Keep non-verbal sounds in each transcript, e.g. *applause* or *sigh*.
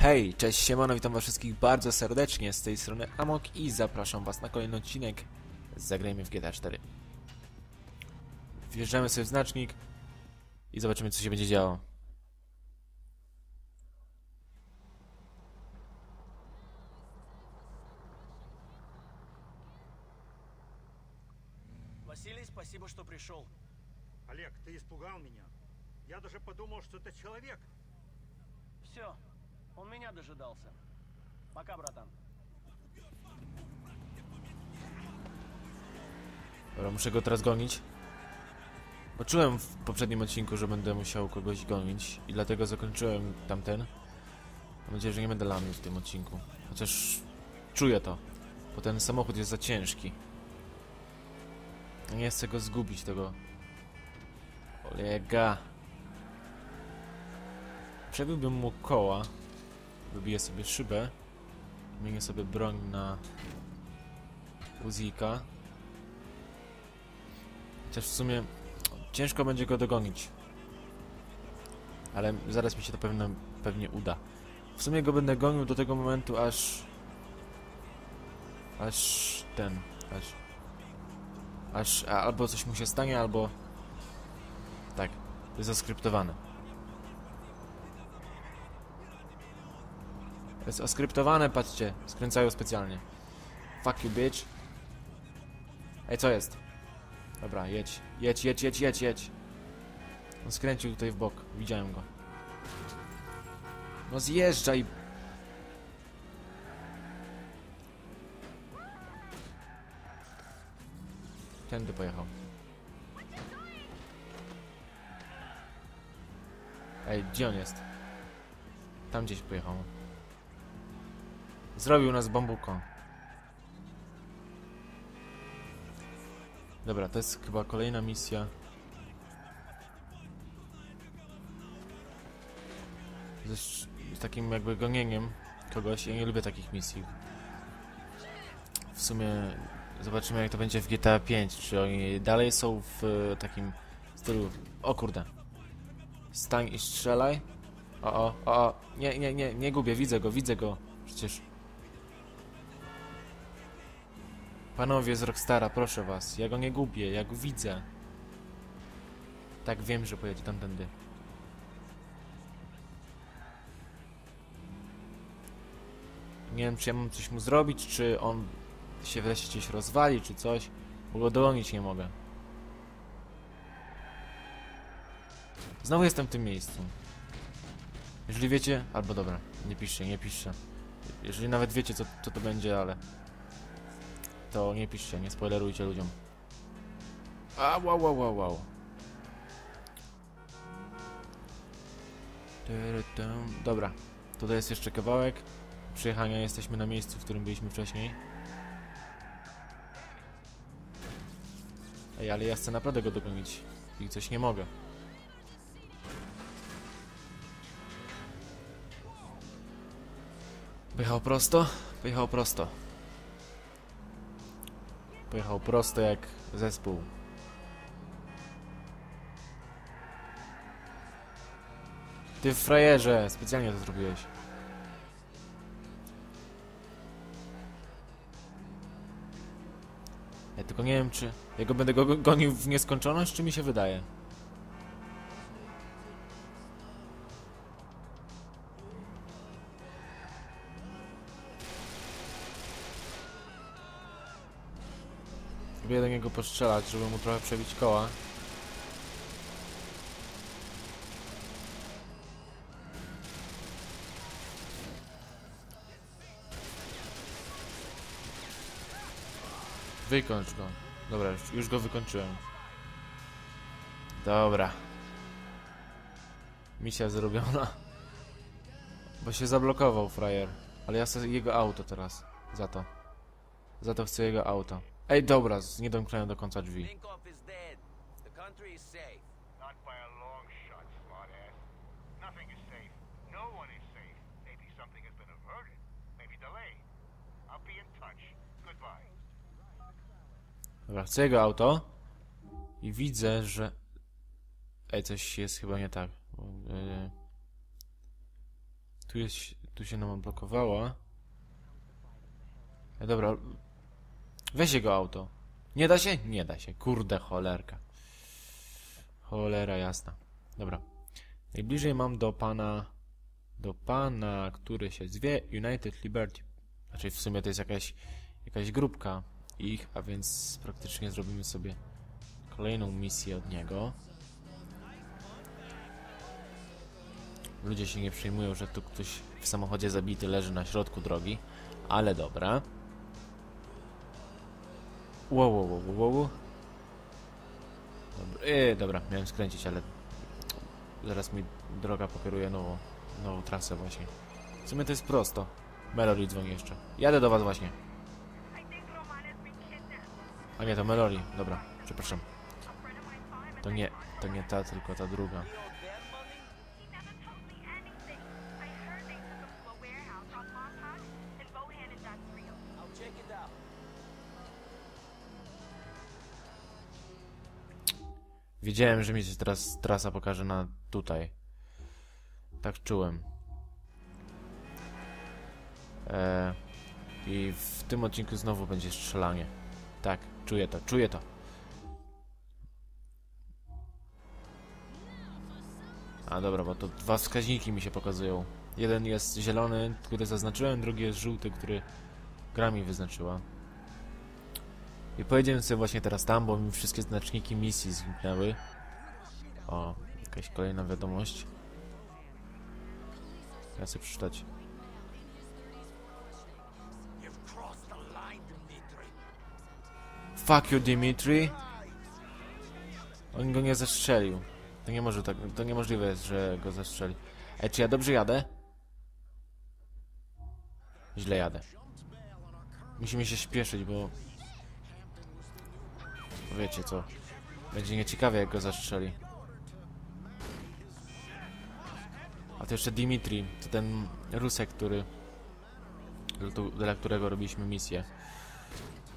Hej, cześć, siemano, witam was wszystkich bardzo serdecznie, z tej strony Amok i zapraszam was na kolejny odcinek z Zagrajmy w GTA 4. Wjeżdżamy sobie w znacznik i zobaczymy co się będzie działo. Василий, спасибо, что пришел. Олег, ты испугал меня. Я даже подумал, что это человек. Все, он меня дожидался. Пока, братан. Dobra, muszę go teraz gonić. Bo czułem w poprzednim odcinku, że będę musiał kogoś gonić i dlatego zakończyłem tamten. Mam nadzieję, że nie będę lamił w tym odcinku. Chociaż czuję to, bo ten samochód jest za ciężki. Nie chcę go zgubić, tego Olega. Przebiłbym mu koła, wybiję sobie szybę, wymienię sobie broń na Uzika. Chociaż w sumie ciężko będzie go dogonić. Ale zaraz mi się to pewnie, pewnie uda. W sumie go będę gonił do tego momentu, aż... Aż ten... Aż... Aż albo coś mu się stanie, albo... Tak, to jest oskryptowane. Jest oskryptowane, patrzcie, skręcają specjalnie. Fuck you, bitch. Ej, co jest? Dobra, jedź. Jedź, jedź, jedź, jedź, jedź. On skręcił tutaj w bok. Widziałem go. No zjeżdżaj. Tędy pojechał. Ej, gdzie on jest? Tam gdzieś pojechał. Zrobił nas bambuką. Dobra, to jest chyba kolejna misja. Z takim jakby gonieniem kogoś. Ja nie lubię takich misji. W sumie zobaczymy jak to będzie w GTA 5. Czy oni dalej są w e, takim stylu... O kurde. Stań i strzelaj. O, o, o. Nie, nie, nie, nie gubię. Widzę go, widzę go. Przecież... Panowie z Rockstara, proszę was, ja go nie gubię, ja go widzę. Tak wiem, że pojedzie tamtędy. Nie wiem, czy ja mam coś mu zrobić, czy on się wreszcie gdzieś rozwali, czy coś. Bo go dogonić nie mogę. Znowu jestem w tym miejscu. Jeżeli wiecie... Albo dobra, nie piszcie, nie piszcie. Jeżeli nawet wiecie, co, co to będzie, ale to nie piszcie, nie spoilerujcie ludziom. A, wow, wow, wow, wow. Dobra, tutaj jest jeszcze kawałek. Przyjechania jesteśmy na miejscu, w którym byliśmy wcześniej. Ej, ale ja chcę naprawdę go dogonić. I coś nie mogę. Pojechał prosto? Pojechał prosto. Pojechał prosto jak zespół. Ty frajerze, specjalnie to zrobiłeś. Ja tylko nie wiem, czy... Ja go będę go go- gonił w nieskończoność, czy mi się wydaje? Niego postrzelać, żeby mu trochę przebić koła. Wykończ go. Dobra, już, już go wykończyłem. Dobra. Misja zrobiona. Bo się zablokował frajer. Ale ja chcę jego auto teraz. Za to. Za to chcę jego auto. Ej, dobra, z- nie domknąłem do końca drzwi. No. Dobra, chcę jego auto. I widzę, że... Ej, coś jest chyba nie tak. Yy, Tu jest, tu się nam odblokowała. E, dobra. Weź jego auto. Nie da się? Nie da się. Kurde, cholerka. Cholera jasna. Dobra. Najbliżej mam do pana... Do pana, który się zwie United Liberty. Znaczy w sumie to jest jakaś... Jakaś grupka ich, a więc praktycznie zrobimy sobie kolejną misję od niego. Ludzie się nie przejmują, że tu ktoś w samochodzie zabity leży na środku drogi, ale dobra. Wow, wow, wow, wow, wow. Dobra, yy, dobra, miałem skręcić, ale zaraz mi droga pokieruje nową, nową trasę właśnie. W sumie to jest prosto. Melody dzwoni jeszcze. Jadę do was właśnie. A nie, to Melody. Dobra, przepraszam. To nie, to nie ta, tylko ta druga. Wiedziałem, że mi się teraz trasa pokaże na tutaj. Tak czułem. E, I w tym odcinku znowu będzie strzelanie. Tak, czuję to, czuję to. A dobra, bo to dwa wskaźniki mi się pokazują. Jeden jest zielony, który zaznaczyłem, drugi jest żółty, który gra mi wyznaczyła. I pojedziemy sobie właśnie teraz tam, bo mi wszystkie znaczniki misji zniknęły. O, jakaś kolejna wiadomość. Ja chcę przeczytać. Fuck you, Dimitri. On go nie zastrzelił. To nie może tak, to niemożliwe jest, że go zastrzeli. Ej, czy ja dobrze jadę? Źle jadę. Musimy się śpieszyć, bo... Wiecie co? Będzie nieciekawie, jak go zastrzeli. A to jeszcze Dimitri, to ten Rusek, który... Dla którego robiliśmy misję.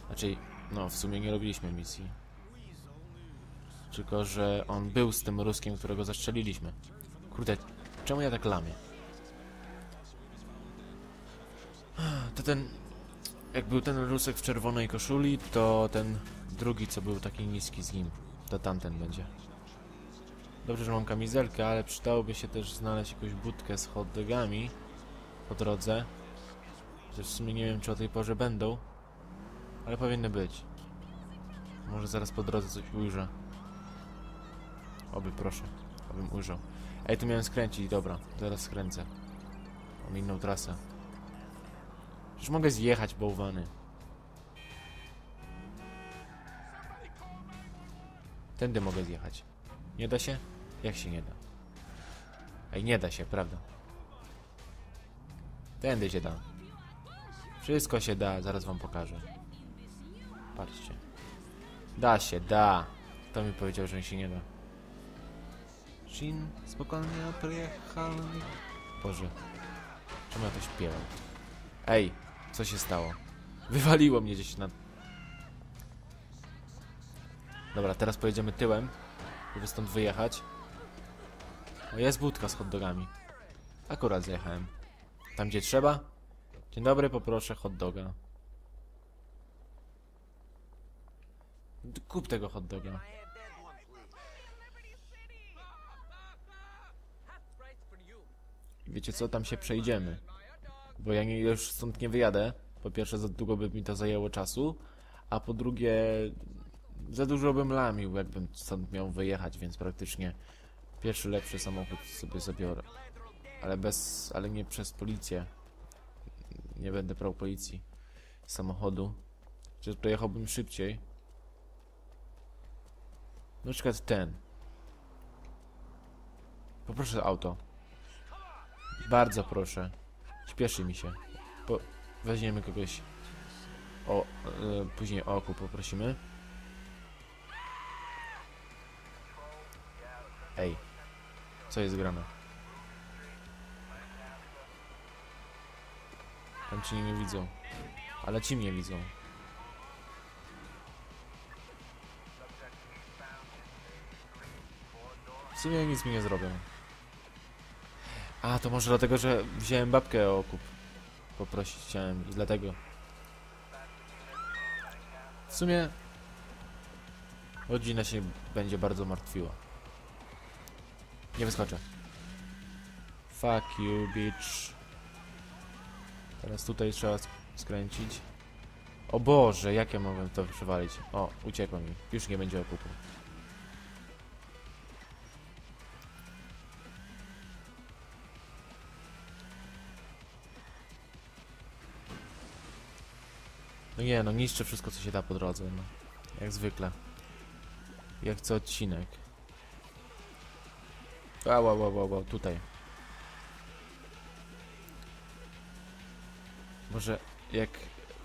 Znaczy, no w sumie nie robiliśmy misji. Tylko, że on był z tym Ruskiem, którego zastrzeliliśmy. Kurde, czemu ja tak lamię? To ten... Jak był ten Rusek w czerwonej koszuli, to ten drugi, co był taki niski z nim. To tamten będzie. Dobrze, że mam kamizelkę, ale przydałoby się też znaleźć jakąś budkę z hot dogami po drodze. Chociaż w sumie nie wiem, czy o tej porze będą. Ale powinny być. Może zaraz po drodze coś ujrzę. Oby proszę, abym ujrzał. Ej, tu miałem skręcić, dobra, zaraz skręcę. Mam inną trasę. Przecież mogę zjechać, bałwany. Tędy mogę zjechać. Nie da się? Jak się nie da? Ej, nie da się, prawda? Tędy się da. Wszystko się da, zaraz wam pokażę. Patrzcie. Da się, da. Kto mi powiedział, że się nie da? Shin spokojnie przyjechał. Boże. Czemu ja to śpiewam? Ej, co się stało? Wywaliło mnie gdzieś na... Dobra, teraz pojedziemy tyłem, żeby stąd wyjechać. O, jest budka z hot dogami. Akurat zjechałem. Tam gdzie trzeba? Dzień dobry, poproszę hot doga. D- Kup tego hot doga. I had that one, please. Right for you. Wiecie co, tam się przejdziemy. Bo ja nie, już stąd nie wyjadę. Po pierwsze, za długo by mi to zajęło czasu, a po drugie, za dużo bym lamił, jakbym stąd miał wyjechać, więc praktycznie pierwszy lepszy samochód sobie zabiorę. Ale bez, ale nie przez policję. Nie będę brał policji samochodu. Czy dojechałbym szybciej. Na przykład ten. Poproszę auto. Bardzo proszę. Śpieszy mi się. Po, weźmiemy kogoś. O, e, później o okup poprosimy. Ej. Co jest grane? Tam ci nie widzą. Ale ci mnie widzą. W sumie nic mi nie zrobią. A, to może dlatego, że wziąłem babkę o okup. Poprosić chciałem i dlatego. W sumie rodzina się będzie bardzo martwiła. Nie wyskoczę. Fuck you, bitch. Teraz tutaj trzeba sk- skręcić. O Boże, jak ja mogłem to przywalić? O, uciekło mi. Już nie będzie okupu. No nie, no niszczę wszystko co się da po drodze, no. Jak zwykle. Jak co odcinek. Wow, wow, wow, wow, tutaj. Może jak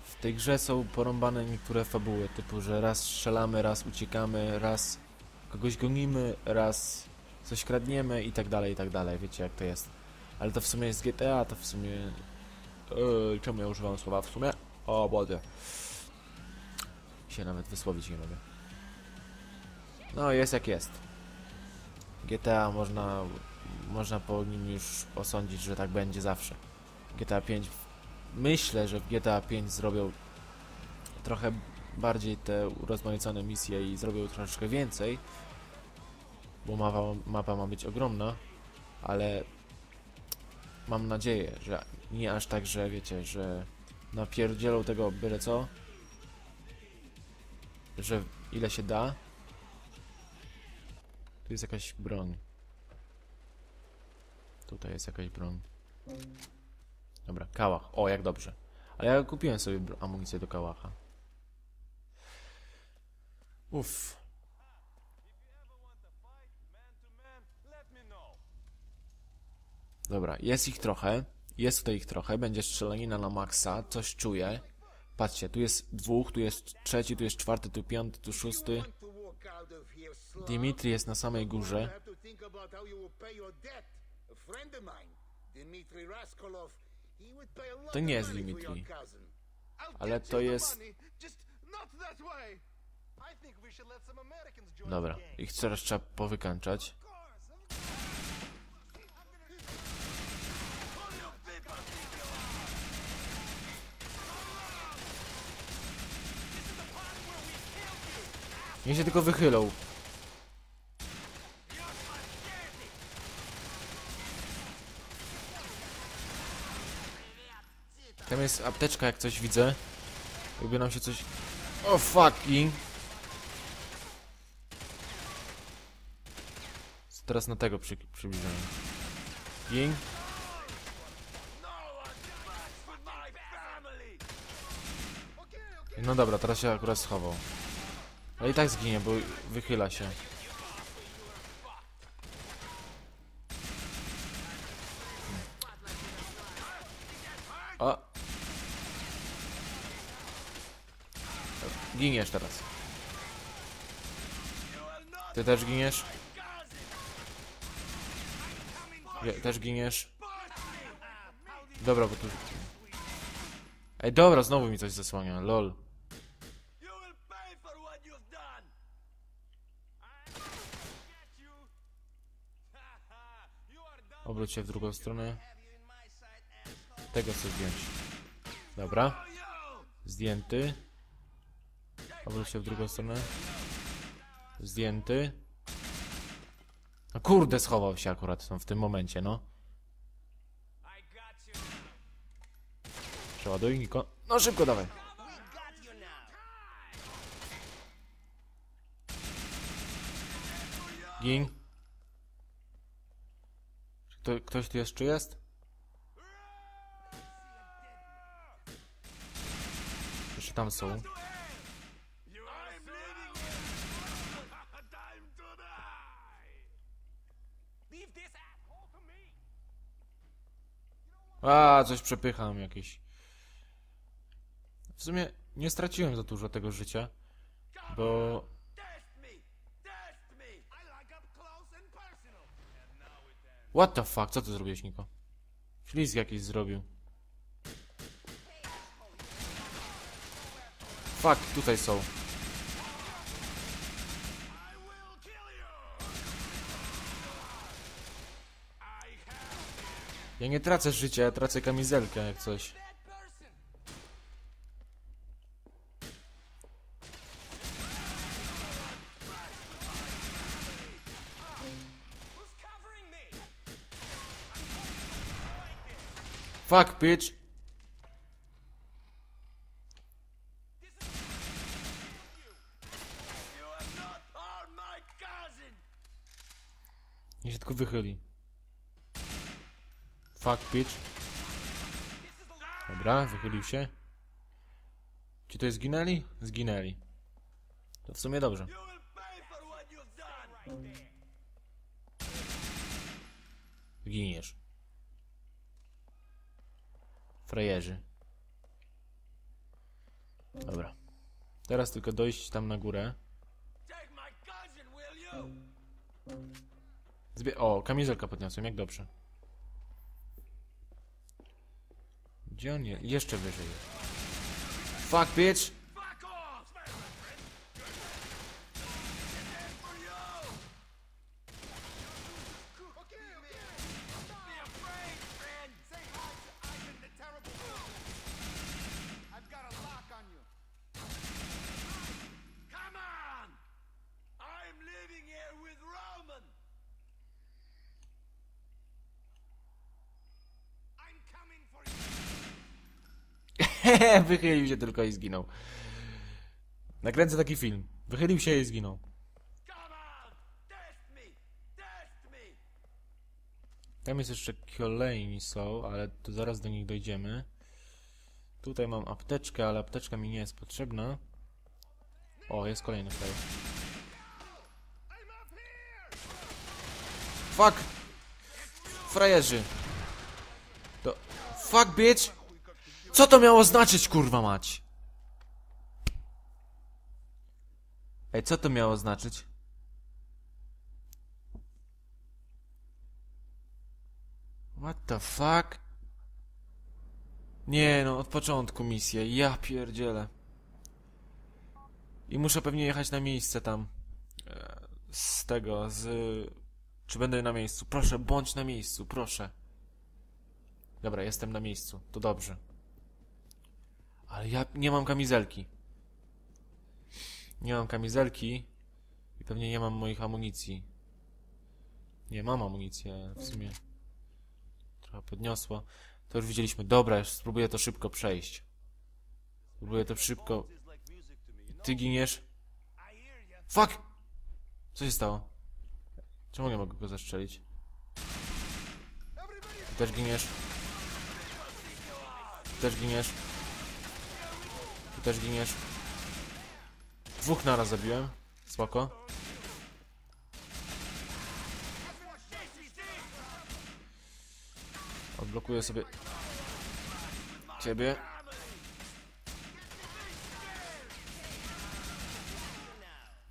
w tej grze są porąbane niektóre fabuły, typu, że raz strzelamy, raz uciekamy, raz kogoś gonimy, raz coś kradniemy i tak dalej, i tak dalej. Wiecie jak to jest. Ale to w sumie jest GTA, to w sumie... Ej, czemu ja używam słowa w sumie? O, Boże. Się nawet wysłowić nie mogę. No, jest jak jest. GTA można, można po nim już osądzić, że tak będzie zawsze. GTA 5 myślę, że w GTA 5 zrobią trochę bardziej te urozmaicone misje i zrobią troszeczkę więcej, bo mapa, mapa ma być ogromna, ale mam nadzieję, że nie aż tak, że wiecie, że napierdzielą tego byle co, że ile się da. Tu jest jakaś broń. Tutaj jest jakaś broń. Dobra, kałach. O, jak dobrze. Ale ja kupiłem sobie amunicję do kałacha. Uff. Dobra, jest ich trochę. Jest tutaj ich trochę. Będzie strzelanina na maksa. Coś czuję. Patrzcie, tu jest dwóch, tu jest trzeci, tu jest czwarty, tu piąty, tu szósty. Dimitri jest na samej górze. To nie jest Dimitri. Ale to jest... Dobra, ich teraz trzeba powykańczać. Niech się tylko wychylą. Tam jest apteczka, jak coś widzę. Jakby nam się coś... O fucking! Teraz na tego przy, przybliżamy. No dobra, teraz się akurat schował. Ale i tak zginie, bo wychyla się. O! Giniesz teraz. Ty też giniesz? Ja, też giniesz? Dobra, bo tu... Ej, dobra, znowu mi coś zasłania, lol. Obróć w drugą stronę. Tego chcę zdjąć. Dobra. Zdjęty. Obróć się w drugą stronę. Zdjęty. No kurde, schował się akurat w tym momencie, no. Przeładuj, Niko. No szybko, dawaj. Gin. Kto, ktoś tu jeszcze jest? Jeszcze tam są. A, coś przepycham jakieś. W sumie nie straciłem za dużo tego życia, bo What the fuck? Co ty zrobiłeś, Niko? Ślizg jakiś zrobił. Fuck, tutaj są. Ja nie tracę życia, ja tracę kamizelkę jak coś. Fuck, bitch! Nie się tylko wychyli. Fuck, bitch. Dobra, wychylił się. Ci to zginęli? Zginęli. To w sumie dobrze. Giniesz. Frajerzy. Dobra. Teraz tylko dojść tam na górę. Zbie o, kamizelka podniosłem, jak dobrze. Gdzie on jest? Jeszcze wyżej. Fuck, bitch! I've got a lock on you. Come on! I'm living here with Roman! I'm coming for you! Wychylił się tylko i zginął. Nakręcę taki film. Wychylił się i zginął. Tam jest jeszcze kolejni są, ale to zaraz do nich dojdziemy. Tutaj mam apteczkę, ale apteczka mi nie jest potrzebna. O, jest kolejny frajer. Fuck! Frajerzy! To... Fuck, bitch! Co to miało znaczyć, kurwa mać? Ej, co to miało znaczyć? What the fuck? Nie no, od początku misję, ja pierdzielę. I muszę pewnie jechać na miejsce tam. E, Z tego, z... Czy będę na miejscu? Proszę, bądź na miejscu, proszę. Dobra, jestem na miejscu, to dobrze. Ale ja nie mam kamizelki. Nie mam kamizelki i pewnie nie mam moich amunicji. Nie, mam amunicję, w sumie trochę podniosło. To już widzieliśmy. Dobra, już spróbuję to szybko przejść. Spróbuję to szybko. Ty giniesz? Fuck! Co się stało? Czemu nie mogę go zastrzelić? Ty też giniesz? Ty też giniesz? Ty też giniesz? Dwóch naraz zabiłem. Spoko. Odblokuję sobie ciebie.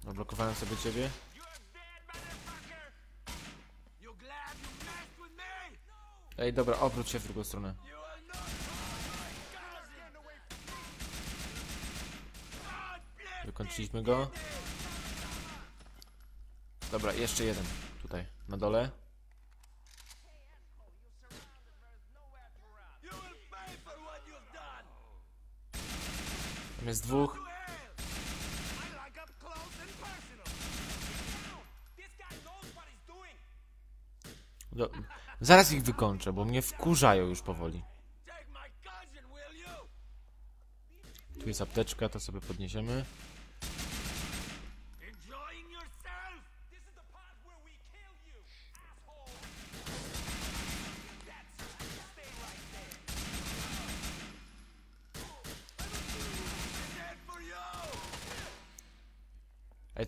Odblokowałem sobie ciebie. Ej, dobra, obróć się w drugą stronę. Bless Wykończyliśmy go. Dobra, jeszcze jeden. Tutaj, na dole. Tam jest dwóch. Do... Zaraz ich wykończę, bo mnie wkurzają już powoli. Tu jest apteczka, to sobie podniesiemy.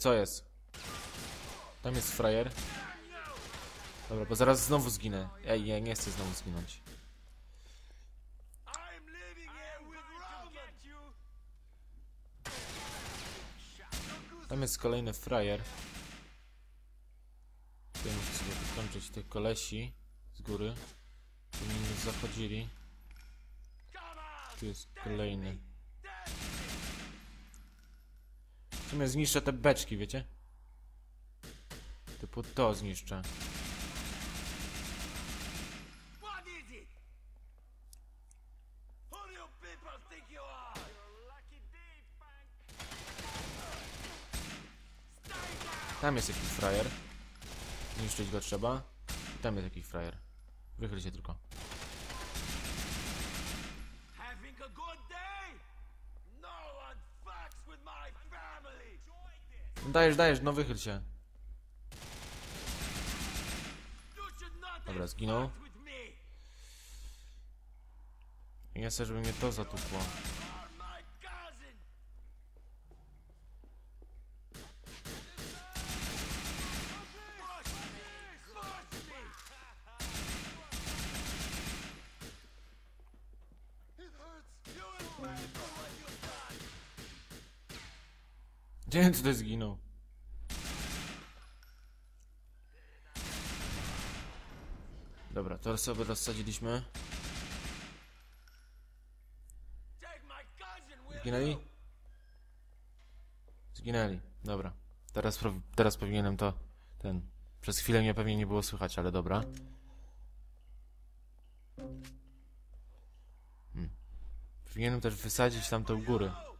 Co jest? Tam jest frajer. Dobra, bo zaraz znowu zginę. Ej, ja nie chcę znowu zginąć. Tam jest kolejny frajer. Tutaj muszę sobie wykończyć tych kolesi z góry. Mi nie zachodzili. Tu jest kolejny. W sumie zniszczę te beczki, wiecie? Typu to zniszczę. Tam jest jakiś frajer. Zniszczyć go trzeba. I tam jest jakiś frajer. Wychyl się tylko. Dajesz, dajesz, no wychyl się. Dobra, zginął. Ja chcę, żeby mnie to zatukło. On tutaj zginął? Dobra, to sobie rozsadziliśmy. Zginęli? Zginęli. Dobra. Teraz, teraz powinienem to... Ten... Przez chwilę mnie pewnie nie było słychać, ale dobra. Hmm. Powinienem też wysadzić tamtą górę.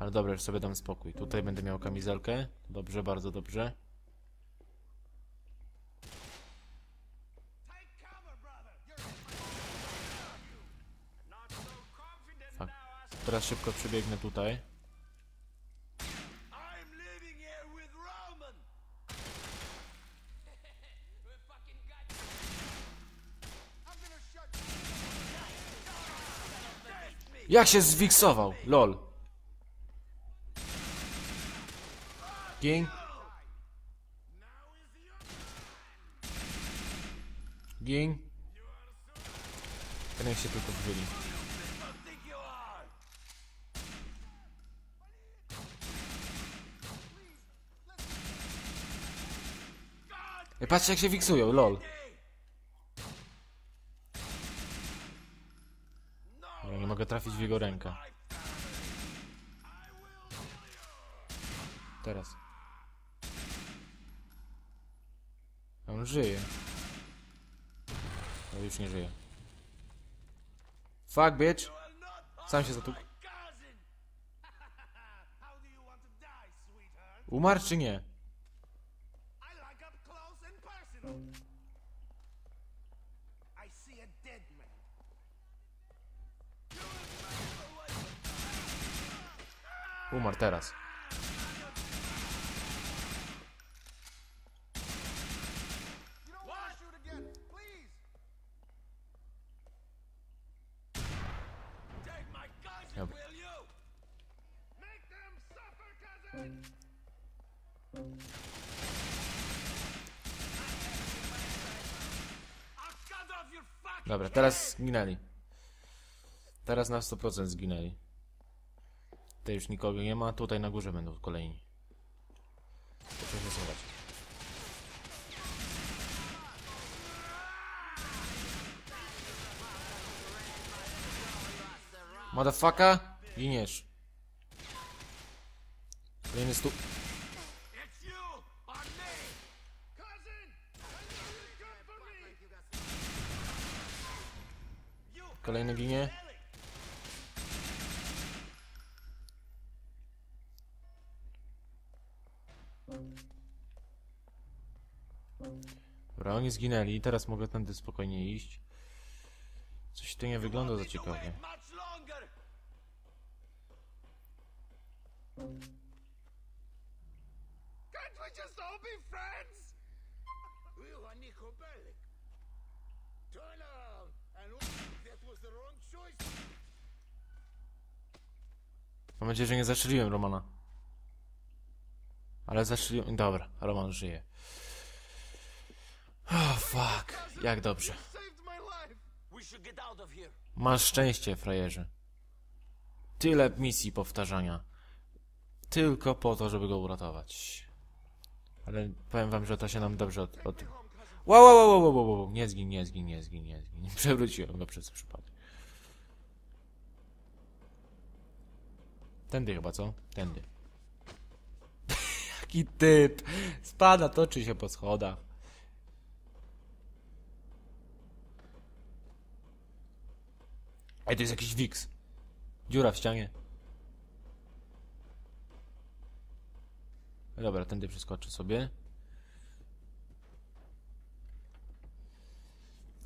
Ale dobra, już sobie dam spokój. Tutaj będę miał kamizelkę. Dobrze, bardzo dobrze. As Teraz szybko przebiegnę tutaj. Jak się zwiksował? LOL. Ging. Ging. Ten się tylko wychyli. Ej, patrzcie jak się wiksują, lol. Dobra, nie mogę trafić w jego rękę. Teraz. On żyje. No już nie żyje. Fuck, bitch. Sam się zatukł. Umarł czy nie? I like Dobra, teraz zginęli. Teraz na 100% zginęli. Tutaj już nikogo nie ma, tutaj na górze będą kolejni. Motherfucker! Giniesz. Kolejny stu... It's you or me! Cousin! Good for me! You Kolejny ginie. Dobra, oni zginęli. Teraz mogę tędy spokojnie iść. Coś tu nie wygląda za ciekawie. wait Mam nadzieję, że nie zastrzeliłem Romana. Ale zastrzeliłem... Dobra, Roman żyje. Oh, fuck. Jak dobrze. Masz szczęście, frajerze. Tyle misji powtarzania. Tylko po to, żeby go uratować. Ale powiem wam, że to się nam dobrze od... od... Wow, wow, wow, wow, wow, wow, nie zgin, nie zgin, nie zgin, nie zgin. *laughs* Przewróciłem go przez przypadek. Tędy chyba, co? Tędy. *laughs* Jaki typ! Spada, toczy się po schodach. Ej, to jest jakiś Wix. Dziura w ścianie. Dobra, tędy przeskoczę sobie.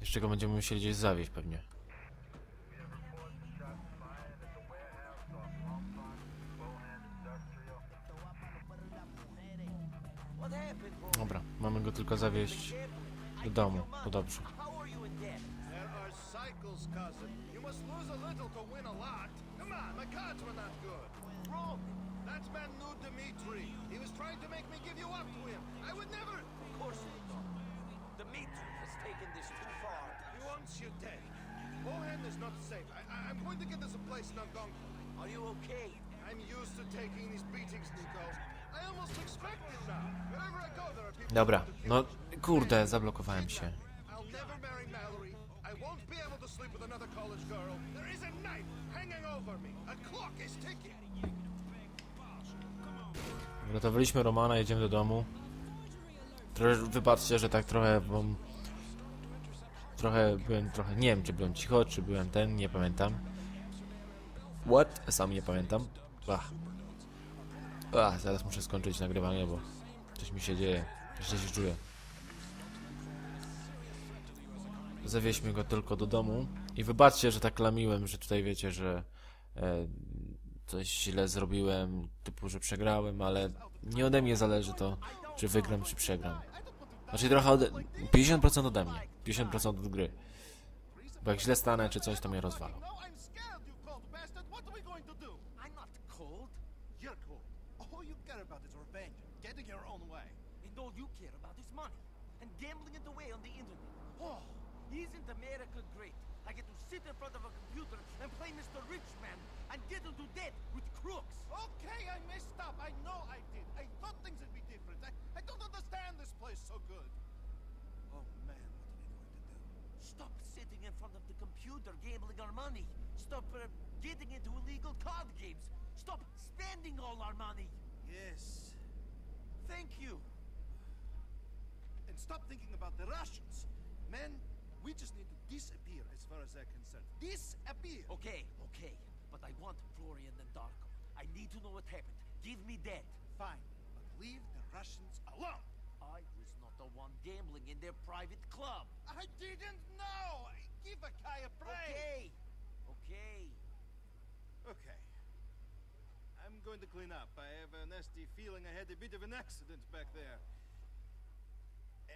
Jeszcze go będziemy musieli gdzieś zawieźć pewnie. Dobra, mamy go tylko zawieźć do domu. To dobrze. How are you in debt? There are cycles, cousin. You must lose a little to win a lot. Come on, my cards were not good. Wrong. That man knew Dimitri. He was trying to make me give you up to him. I would never. Of course you don't. Dimitri has taken this too far. He wants you dead. Mohan is not safe. I, going to get us a place in Algonquin. Are you okay? I'm used to taking these beatings, Nico. Dobra, no kurde, zablokowałem się. Uratowaliśmy Romana, jedziemy do domu. Trochę, wybaczcie, że tak trochę, bo... Trochę byłem, trochę, nie wiem, czy byłem cicho, czy byłem ten, nie pamiętam. What? Sam nie pamiętam. Ach. Ach, zaraz muszę skończyć nagrywanie, bo coś mi się dzieje. Źle się czuję. Zawieźmy go tylko do domu. I wybaczcie, że tak lamiłem, że tutaj wiecie, że e, coś źle zrobiłem, typu, że przegrałem, ale nie ode mnie zależy to, czy wygram, czy przegram. Znaczy trochę ode... 50% ode mnie, 50% od gry. Bo jak źle stanę, czy coś, to mnie rozwalą. Your own way. And all you care about is money. And gambling it away on the internet. Oh, Isn't America great? I get to sit in front of a computer and play Mr. Rich Man and get into debt with crooks. okay, I messed up. I know I did. I thought things would be different. I, I don't understand this place so good. Oh man, what are we going to do? Stop sitting in front of the computer gambling our money. Stop uh, getting into illegal card games. Stop spending all our money. Yes. Thank you. And stop thinking about the Russians. Men, we just need to disappear as far as they're concerned. Disappear! Okay, okay. But I want Florian and Darko. I need to know what happened. Give me that. Fine, but leave the Russians alone. I was not the one gambling in their private club. I didn't know! Give a guy a break! Okay. Okay. Okay. I'm going to clean up. I have a nasty feeling I had a bit of an accident back there.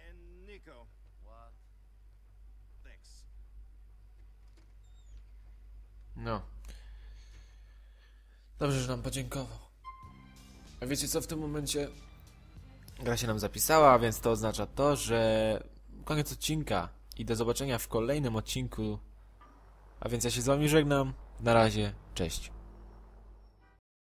And Nico, What? thanks. No. Dobrze, że nam podziękował. A wiecie co w tym momencie? Gra się nam zapisała, więc to oznacza to, że koniec odcinka i do zobaczenia w kolejnym odcinku. A więc ja się z wami żegnam. Na razie, cześć.